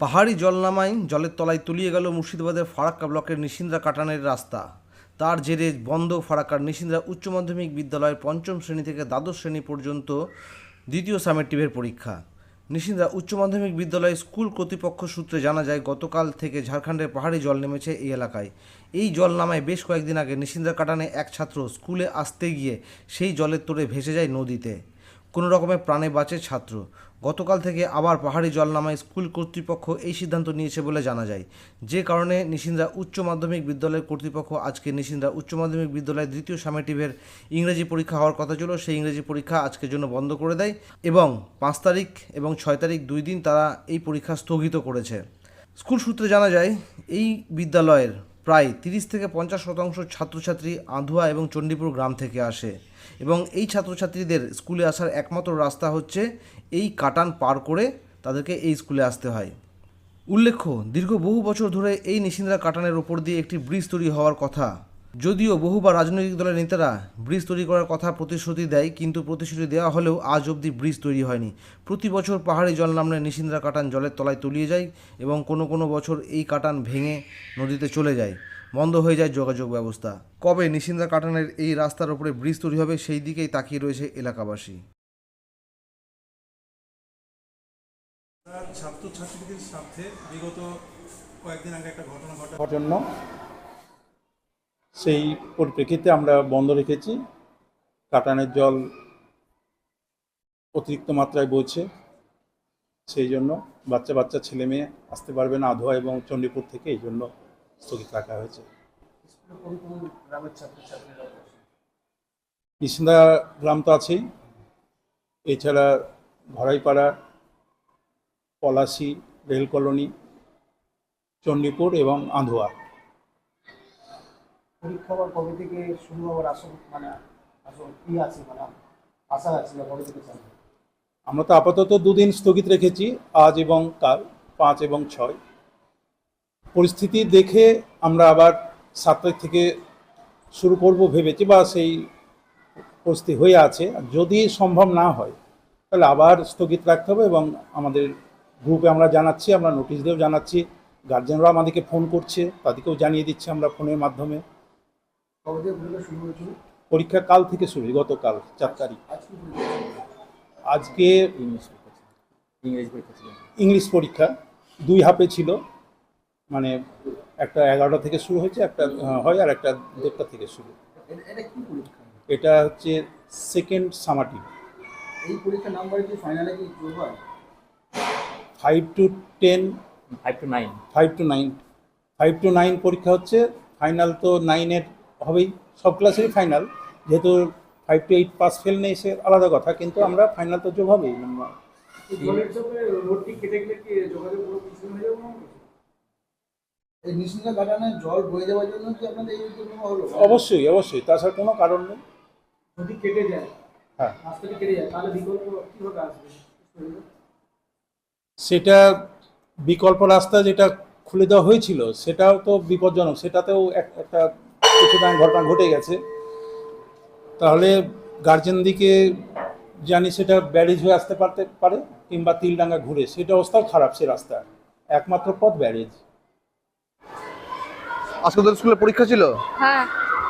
পাহাড়ি জল নামায় জলের তলায় তলিয়ে গেল মুর্শিদাবাদের ফারাক্কা ব্লকের নিশিন্দ্রা কাটানের রাস্তা। তার জেরে বন্ধ ফারাক্কার নিশিন্দ্রা উচ্চ মাধ্যমিক বিদ্যালয়ের পঞ্চম শ্রেণি থেকে দ্বাদশ শ্রেণি পর্যন্ত দ্বিতীয় সামেটিভের পরীক্ষা। নিশিন্দ্রা উচ্চ মাধ্যমিক বিদ্যালয় স্কুল কর্তৃপক্ষ সূত্রে জানা যায়, গতকাল থেকে ঝাড়খণ্ডের পাহাড়ি জল নেমেছে এই এলাকায়। এই জল নামায় বেশ কয়েকদিন আগে নিশিন্দ্রা কাটানে এক ছাত্র স্কুলে আসতে গিয়ে সেই জলের তোড়ে ভেসে যায় নদীতে। কোনো রকমের প্রাণে বাঁচে ছাত্র। গতকাল থেকে আবার পাহাড়ি জল নামায় স্কুল কর্তৃপক্ষ এই সিদ্ধান্ত নিয়েছে বলে জানা যায়। যে কারণে নিশিন্দ্রা উচ্চ মাধ্যমিক বিদ্যালয়ের কর্তৃপক্ষ আজকে নিশিন্দ্রা উচ্চ মাধ্যমিক বিদ্যালয়ের দ্বিতীয় সামেটিভের ইংরেজি পরীক্ষা হওয়ার কথা ছিল, সেই ইংরেজি পরীক্ষা আজকের জন্য বন্ধ করে দেয় এবং পাঁচ তারিখ এবং ছয় তারিখ দুই দিন তারা এই পরীক্ষা স্থগিত করেছে। স্কুল সূত্রে জানা যায়, এই বিদ্যালয়ের প্রায় তিরিশ থেকে পঞ্চাশ শতাংশ ছাত্রছাত্রী আধুয়া এবং চণ্ডীপুর গ্রাম থেকে আসে। এবং এই ছাত্রছাত্রীদের স্কুলে আসার একমাত্র রাস্তা হচ্ছে এই কাটান পার করে তাদেরকে এই স্কুলে আসতে হয়। উল্লেখ্য, দীর্ঘ বহু বছর ধরে এই নিশিন্দ্রা কাটানের ওপর দিয়ে একটি ব্রিজ তৈরি হওয়ার কথা। যদিও বহুবার রাজনৈতিক দলের নেতারা ব্রিজ তৈরি করার কথা প্রতিশ্রুতি দেয়, কিন্তু প্রতিশ্রুতি দেওয়া হলেও আজ অবধি ব্রিজ তৈরি হয়নি। প্রতি বছর পাহাড়ি জল নামলে নিশিন্দ্রা কাটান জলের তলায় তলিয়ে যায় এবং কোনো কোনো বছর এই কাটান ভেঙে নদীতে চলে যায়। বন্ধ হয়ে যায় যোগাযোগ ব্যবস্থা। কবে নিশিন্দ্রা কাটানের এই রাস্তার উপরে ব্রিজ তৈরি হবে সেই দিকেই তাকিয়ে রয়েছে এলাকাবাসী। ছাত্রছাত্রীদের সাথে বিগত কয়েকদিন আগে একটা ঘটনা ঘটে। জন্য সেই পরিপ্রেক্ষিতে আমরা বন্ধ রেখেছি। কাটানের জল অতিরিক্ত মাত্রায় বইছে। সেই জন্য বাচ্চা বাচ্চা ছেলে মেয়ে আসতে পারবে না আধোয়া এবং চণ্ডীপুর থেকে এই জন্য স্থগিত রাখা হয়েছে। কৃষ্ণা গ্রাম তো আছেই। এছাড়া ঘরাইপাড়া পলাশি রেল কলোনি চণ্ডীপুর এবং আধোয়া। পরীক্ষা আবার কবে থেকে শুরু হওয়ার আসল মানে আসল কি আছে মানে আশা আছে কবে থেকে আমরা তো আপাতত দুদিন স্থগিত রেখেছি আজ এবং কাল পাঁচ এবং ছয়। পরিস্থিতি দেখে আমরা আবার সাত তারিখ থেকে শুরু করব ভেবেছি বা সেই পরিস্থিতি হয়ে আছে। আর যদি সম্ভব না হয় তাহলে আবার স্থগিত রাখতে হবে এবং আমাদের গ্রুপে আমরা জানাচ্ছি আমরা নোটিশ দিয়েও জানাচ্ছি গার্জেনরা আমাদেরকে ফোন করছে তাদেরকেও জানিয়ে দিচ্ছে আমরা ফোনের মাধ্যমে। পরীক্ষা কাল থেকে শুরু গতকাল চার তারিখ। আজকে পরীক্ষা ছিল। আজকে ইংলিশ পরীক্ষা। দুই হাফে ছিল। মানে একটা এগারোটা থেকে শুরু হয়েছে একটা হয় আর একটা দেড়টা থেকে শুরু। এটা এটা কি পরীক্ষা? এটা হচ্ছে সেকেন্ড সামাটিভ এই পরীক্ষার নাম্বার কি ফাইনালে কি five to ten five to nine five to nine five to nine পরীক্ষা হচ্ছে ফাইনাল তো নাইনের হবেই সব ক্লাসেরই ফাইনাল যেহেতু five to eight pass fail নেই সে আলাদা কথা কিন্তু আমরা ফাইনাল তো যোগ হবেই। এই নিশ্চিন্ত জল বয়ে যাওয়ার জন্য কি আপনাদের এই উদ্যোগ হলো? অবশ্যই অবশ্যই। তাছাড়া কোনো কারণ নেই। যদি কেটে যায় হ্যাঁ। রাস্তাটি কেটে যায় তাহলে বিকল্প কীভাবে আসবে? সেটা বিকল্প রাস্তা যেটা খুলে দেওয়া হয়েছিল সেটাও তো বিপজ্জনক। সেটাতেও এক- একটা কিছু ঘটনা ঘটে গেছে। তাহলে গার্জেন দিকে জানি সেটা ব্যারেজ হয়ে আসতে পারতে পারে কিংবা তিলডাঙ্গা ঘুরে। সেটা অবস্থাও খারাপ সে রাস্তা একমাত্র পথ ব্যারেজ। আজকে তোদের স্কুলে পরীক্ষা ছিল? হ্যাঁ।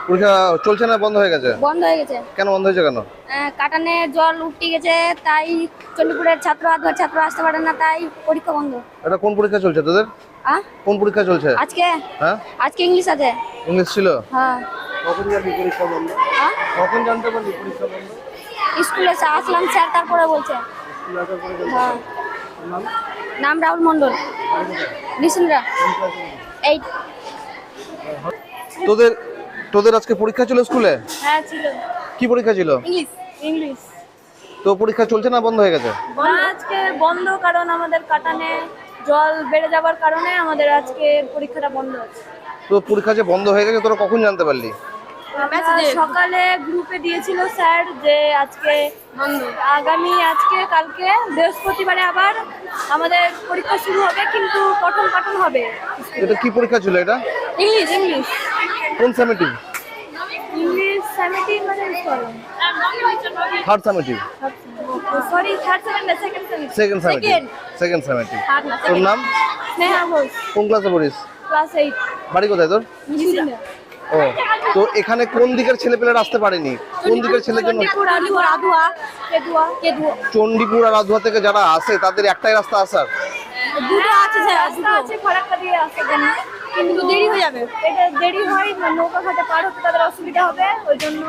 পরীক্ষা চলছে না বন্ধ হয়ে গেছে? বন্ধ হয়ে গেছে। কেন বন্ধ হয়েছে কেন? আহ, কাটানে জল উঠে গেছে তাই চণ্ডীপুরের ছাত্র আধুয়া ছাত্র আসতে পারে না তাই পরীক্ষা বন্ধ। এটা কোন পরীক্ষা চলছে তোদের? আহ? কোন পরীক্ষা চলছে? আজকে? হ্যাঁ? আজকে ইংলিশ আছে। ইংলিশ ছিল? হ্যাঁ। কখন যাবি পরীক্ষা বন্ধ? কখন জানতে পারলি পরীক্ষা বন্ধ? স্কুলে এসে আসলাম স্যার তারপরে বলছে। হ্যাঁ। নাম? রাহুল মন্ডল নিশিন্দ্রা। এইট তোদের তোদের আজকে পরীক্ষা ছিল স্কুলে? হ্যাঁ ছিল। কি পরীক্ষা ছিল? English English. তো পরীক্ষা চলছে না বন্ধ হয়ে গেছে? আজকে বন্ধ কারণ আমাদের কাটানে জল বেড়ে যাবার কারণে আমাদের আজকে পরীক্ষাটা বন্ধ আছে তো পরীক্ষা যে বন্ধ হয়ে গেছে তোরা কখন জানতে পারলি? সকালে গ্রুপে দিয়েছিল স্যার যে আজকে আগামী আজকে কালকে বৃহস্পতিবারে আবার আমাদের পরীক্ষা শুরু হবে কিন্তু পঠন পাঠন হবে। এটা কি পরীক্ষা ছিল এটা? English English. কোন সামেটিভ মানে third summative sorry third second second summative second summative তোর নাম? স্নেহা ঘোষ। কোন ক্লাসে পড়িস? বাড়ি কোথায় তোর? ও তো এখানে কোন দিকের ছেলেপেলেরা আসতে পারেনি? কোন দিকের ছেলের জন্য? চণ্ডীপুর আলিপুর আদুয়া কেদুয়া। কেদুয়া। চণ্ডীপুর আর আধুয়া থেকে যারা আসে তাদের একটাই রাস্তা আসার? দুটো আছে আছে ফারাক্কা দিয়ে জন্য কিন্তু দেরি হয়ে যাবে। এটা দেরি হয় নৌকা ঘাটে পার হতে তাদের অসুবিধা হবে ওই জন্য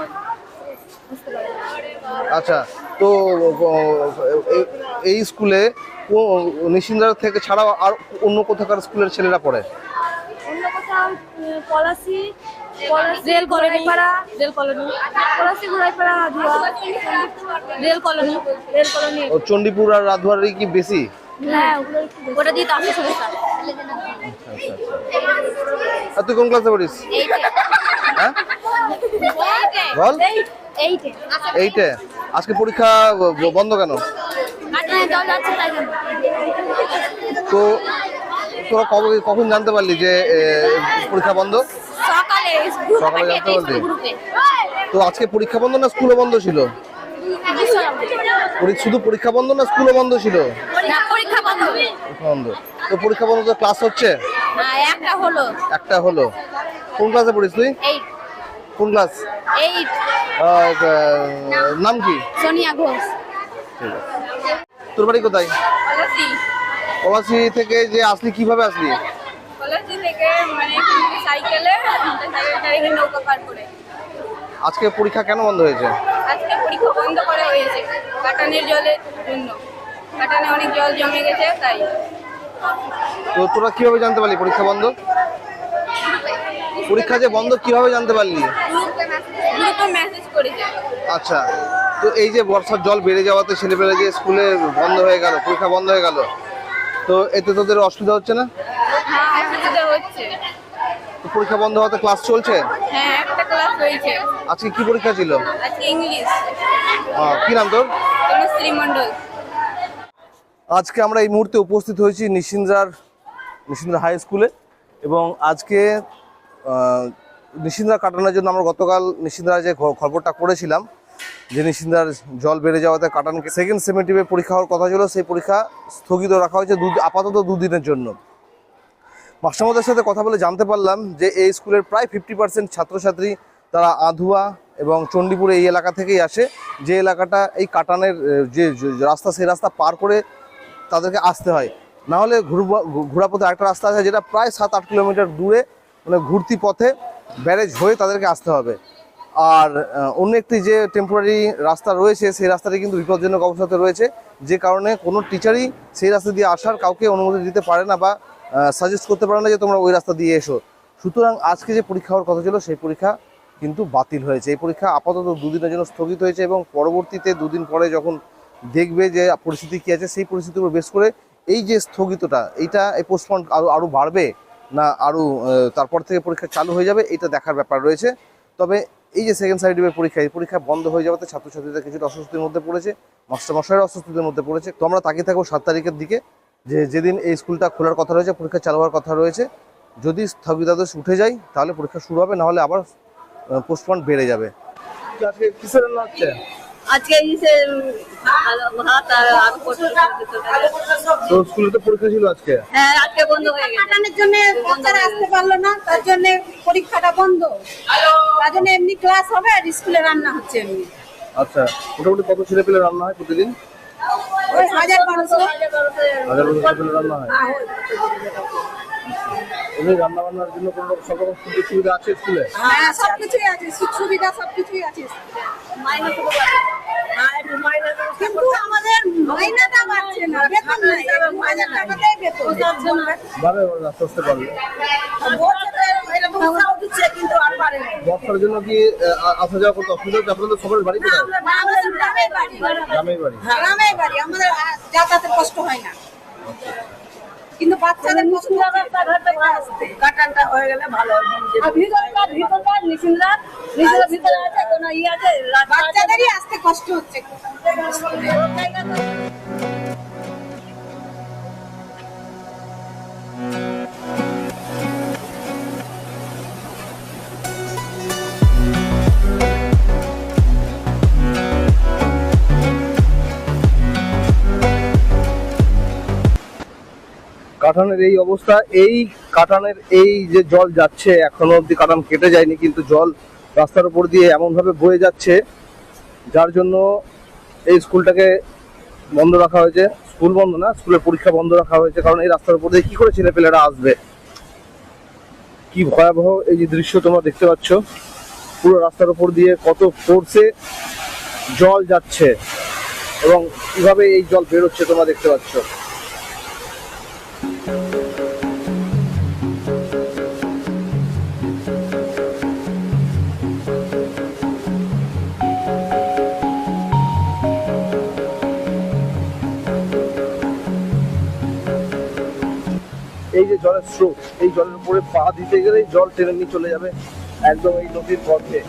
আচ্ছা তো এই স্কুলে নিশিন্দার থেকে ছাড়াও আর অন্য কোথাকার স্কুলের ছেলেরা পড়ে? অন্য কোথাও Palashi Palashi rail colony rail colony. Palashi ঘোড়াইপাড়া rail colony. Rail colony. Chandipur আর রাধুয়ারই কি বেশি? হ্যাঁ বেশি। ওটা দিয়ে তো আসে সমস্যা। আর তুই কোন ক্লাসে পড়িস? হ্যাঁ? বল। এইটে আজকে পরীক্ষা বন্ধ কেন? তো তোরা কবে কখন জানতে পারলি যে পরীক্ষা বন্ধ? সকালে সকালে জানতে পারলি? তো আজকে পরীক্ষা বন্ধ না স্কুলও বন্ধ ছিল? শুধু পরীক্ষা বন্ধ না স্কুলও বন্ধ ছিল? বন্ধ। তো পরীক্ষা বন্ধ তো ক্লাস হচ্ছে? হ্যাঁ একটা হলো। একটা হলো। কোন ক্লাসে পড়িস তুই? কোন ক্লাস এইট নাম কি? সোনিয়া ঘোষ। তোর বাড়ি কোথায়? পলাশি থেকে যে আসলি কীভাবে আসলি? পলাশি থেকে মানে সাইকেলে নৌকা পার করে। আজকে পরীক্ষা কেন বন্ধ হয়েছে? আজকে পরীক্ষা বন্ধ করা হয়েছে কাটানের জলের জন্য। কাটানে অনেক জল জমে গেছে তাই। তো তোরা কীভাবে জানতে পারলি পরীক্ষা বন্ধ? পরীক্ষা যে বন্ধ কীভাবে জানতে পারলি? আচ্ছা তো এই যে বর্ষার জল বেড়ে যাওয়াতে ছেলেপেলে যে স্কুলে বন্ধ হয়ে গেল পরীক্ষা বন্ধ হয়ে গেল তো এতে তোদের অসুবিধা হচ্ছে না? হ্যাঁ পরীক্ষা বন্ধ হওয়াতে ক্লাস চলছে? হ্যাঁ ক্লাস হয়েছে আজকে কি পরীক্ষা ছিল? আজকে ইংলিশ। কি নাম তোর? মণ্ডল আজকে আমরা এই মুহূর্তে উপস্থিত হয়েছি নিশিন্দ্রার, নিশিন্দ্রা হাই স্কুলে এবং আজকে নিশিন্দ্রা কাটানোর জন্য আমরা গতকাল নিশিন্দ্রা যে খবরটা করেছিলাম, যে নিশিন্দ্রার জল বেড়ে যাওয়াতে কাটানকে সেকেন্ড সেমেটিভে পরীক্ষা হওয়ার কথা ছিল, সেই পরীক্ষা স্থগিত রাখা হয়েছে দু আপাতত দুদিনের জন্য। মাস্টারমদের সাথে কথা বলে জানতে পারলাম যে এই স্কুলের প্রায় ফিফটি পার্সেন্ট ছাত্রছাত্রী তারা আধুয়া এবং চণ্ডীপুরে এই এলাকা থেকেই আসে। যে এলাকাটা এই কাটানের যে রাস্তা, সেই রাস্তা পার করে তাদেরকে আসতে হয়। না হলে ঘুরবা- ঘু- ঘোরাপথে একটা রাস্তা আছে যেটা প্রায় সাত, আট কিলোমিটার দূরে মানে ঘুরতি পথে, ব্যারেজ হয়ে তাদেরকে আসতে হবে। আর অন্য একটি যে টেম্পোরারি রাস্তা রয়েছে, সেই রাস্তাটি কিন্তু বিপজ্জনক অবস্থাতে রয়েছে। যে কারণে কোনো টিচারই সেই রাস্তা দিয়ে আসার কাউকে অনুমতি দিতে পারে না বা সাজেস্ট করতে পারে না যে তোমরা ওই রাস্তা দিয়ে এসো। সুতরাং আজকে যে পরীক্ষা হওয়ার কথা ছিল, সেই পরীক্ষা কিন্তু বাতিল হয়েছে। এই পরীক্ষা আপাতত দুদিনের জন্য স্থগিত হয়েছে এবং পরবর্তীতে দুদিন পরে যখন দেখবে যে পরিস্থিতি কী আছে, সেই পরিস্থিতির উপর বেশ করে এই যে স্থগিতটা, এইটা এই পোস্টপন্ড আরও আরও বাড়বে না আরও তারপর থেকে পরীক্ষা চালু হয়ে যাবে, এটা দেখার ব্যাপার রয়েছে। তবে এই যে সেকেন্ড সাইডের পরীক্ষা, এই পরীক্ষা বন্ধ হয়ে যাওয়াতে ছাত্রছাত্রীরা কিছুটা অস্বস্তির মধ্যে পড়েছে, মাস্টারমশাইরা অস্বস্তির মধ্যে পড়েছে। তো আমরা তাকিয়ে থাকব সাত তারিখের দিকে, যে যেদিন এই স্কুলটা খোলার কথা রয়েছে, পরীক্ষা চালু হওয়ার কথা রয়েছে। যদি স্থগিতাদেশ উঠে যায়, তাহলে পরীক্ষা শুরু হবে নাহলে আবার পোস্টপন্ড বেড়ে যাবে। আজকে এই যে ভাত আর আলু পটল তো স্কুলে তো পরীক্ষা ছিল আজকে? হ্যাঁ আজকে বন্ধ হয়ে গেছে। কাটানোর জন্য বাচ্চারা আসতে পারল না তার জন্য পরীক্ষাটা বন্ধ। তার জন্য এমনি ক্লাস হবে আর স্কুলে রান্না হচ্ছে এমনি। আচ্ছা মোটামুটি কত ছেলে পেলে রান্না হয় প্রতিদিন? ওই হাজার বারোশো হাজার ছেলে রান্না হয়? রান্না বান্নার জন্য কোনো সব রকম সুযোগ সুবিধা আছে স্কুলে? হ্যাঁ সবকিছুই আছে সুবিধা সবকিছুই আছে মাইনে কিন্তু আমাদের মাইনাটা বাড়ছে না বেতন নাই। হাজার টাকাতেই বেতন। এবার আস্তে আস্তে বাড়বে বলছে তো এরকম উৎসাহ দিচ্ছে কিন্তু আর পারে না। বর্ষার জন্য কি আহ, আসা যাওয়া করতে অসুবিধা হচ্ছে? আপনাদের সবার বাড়ি কোথায়? আমাদের বাড়ি। গ্রামেই বাড়ি। আমাদের যাতায়াতের কষ্ট হয় না। কিন্তু বাচ্চাদের হচ্ছে। কাটানটা হয়ে গেলে ভালো ভিতরকার ভিতরকার নিশিন্দা নিজের ভিতরে আছে কোনো ইয়ে আছে। বাচ্চাদেরই আসতে কষ্ট হচ্ছে। কাটানের এই অবস্থা, এই কাটানের এই যে জল যাচ্ছে, এখনও অব্দি কাটান কেটে যায়নি, কিন্তু জল রাস্তার উপর দিয়ে এমন ভাবে বয়ে যাচ্ছে, যার জন্য এই স্কুলটাকে বন্ধ রাখা হয়েছে। স্কুল বন্ধ না, স্কুলের পরীক্ষা বন্ধ রাখা হয়েছে, কারণ এই রাস্তার উপর দিয়ে কি করে ছেলেপেলেরা আসবে? কি ভয়াবহ এই যে দৃশ্য তোমরা দেখতে পাচ্ছ। পুরো রাস্তার উপর দিয়ে কত ফোর্সে জল যাচ্ছে এবং কীভাবে এই জল বেরোচ্ছে তোমরা দেখতে পাচ্ছ। এই যে জলের স্রোত, এই জলের উপরে পা দিতে গেলেই জল টেনে নিয়ে চলে যাবে একদম এই নদীর পথে।